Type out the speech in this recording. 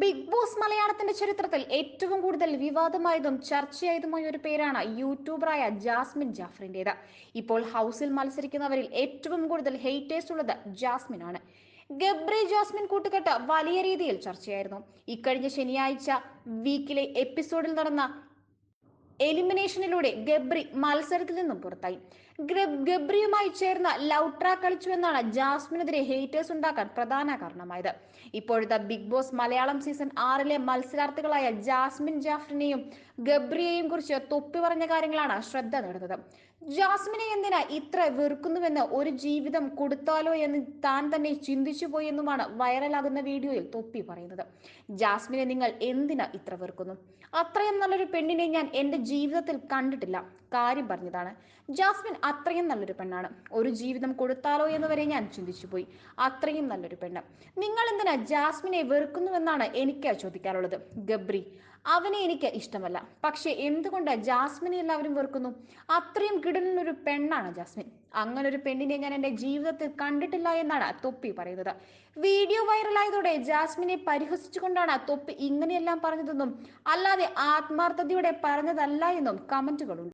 Big boss മലയാളത്തിന്റെ ചരിത്രത്തിൽ ഏറ്റവും കൂടുതൽ വിവാദമായതും ചർച്ചയായതുമായ ഒരു പേരാണ് യൂട്യൂബറായ ജാസ്മിൻ ജാഫറിന്റേത്. ഇപ്പോൾ ഹൗസിൽ മത്സരിക്കുന്നവരിൽ ഏറ്റവും കൂടുതൽ ഹെയ്റ്റേഴ്സ് ഉള്ളത് ജാസ്മിൻ ആണ് ഗബ്രി ജാസ്മിൻ കൂട്ടുകെട്ട് വലിയ രീതിയിൽ ചർച്ചയായിരുന്നു. ഇക്കഴിഞ്ഞ ശനിയാഴ്ച വീക്കിലെ എപ്പിസോഡിൽ നടന്ന എലിമിനേഷനിലൂടെ ഗബ്രി മത്സരത്തിൽ നിന്നും പുറത്തായി. ഗബ്രിയുമായി ചേർന്ന ലവ് ട്രാക്ക് കളിച്ചുവെന്നാണ് ജാസ്മിനെതിരെ ഹേറ്റേഴ്സ് ഉണ്ടാക്കാൻ പ്രധാന കാരണമായത്. ഇപ്പോഴത്തെ ബിഗ് ബോസ് മലയാളം സീസൺ ആറിലെ മത്സരാർത്ഥികളായ ജാസ്മിൻ ജാഫറിനെയും ഗബ്രിയെയും കുറിച്ച് തൊപ്പി പറഞ്ഞ കാര്യങ്ങളാണ് ശ്രദ്ധ നേടുന്നത്. ജാസ്മിനെ എന്തിനാ ഇത്ര വെറുക്കുന്നുവെന്ന് ഒരു ജീവിതം കൊടുത്താലോ എന്ന് താൻ തന്നെ ചിന്തിച്ചു പോയെന്നുമാണ് വൈറലാകുന്ന വീഡിയോയിൽ തൊപ്പി പറയുന്നത്. ജാസ്മിനെ നിങ്ങൾ എന്തിനാ ഇത്ര വെറുക്കുന്നു? അത്രയും നല്ലൊരു പെണ്ണിനെ ഞാൻ എന്റെ ജീവിതത്തിൽ കണ്ടിട്ടില്ല. കാര്യം പറഞ്ഞതാണ്. ജാസ്മിൻ അത്രയും നല്ലൊരു പെണ്ണാണ്. ഒരു ജീവിതം കൊടുത്താലോ എന്ന് വരെ ഞാൻ ചിന്തിച്ചു പോയി. അത്രയും നല്ലൊരു പെണ്ണ്. നിങ്ങൾ എന്തിനാ ജാസ്മിനെ വെറുക്കുന്നുവെന്നാണ് എനിക്ക് ചോദിക്കാറുള്ളത്. ഗബ്രി അവനെ എനിക്ക് ഇഷ്ടമല്ല. പക്ഷെ എന്തുകൊണ്ട് ജാസ്മിനെ എല്ലാവരും വെറുക്കുന്നു? അത്രയും കിടലിനൊരു പെണ്ണാണ് ജാസ്മിൻ. അങ്ങനെ ഒരു പെണ്ണിനെ ഞാൻ എന്റെ ജീവിതത്തിൽ കണ്ടിട്ടില്ല എന്നാണ് തൊപ്പി പറയുന്നത്. വീഡിയോ വൈറലായതോടെ ജാസ്മിനെ പരിഹസിച്ചുകൊണ്ടാണ് തൊപ്പി ഇങ്ങനെയെല്ലാം പറഞ്ഞതെന്നും അല്ലാതെ ആത്മാർത്ഥതയോടെ പറഞ്ഞതല്ല എന്നും കമന്റുകളുണ്ട്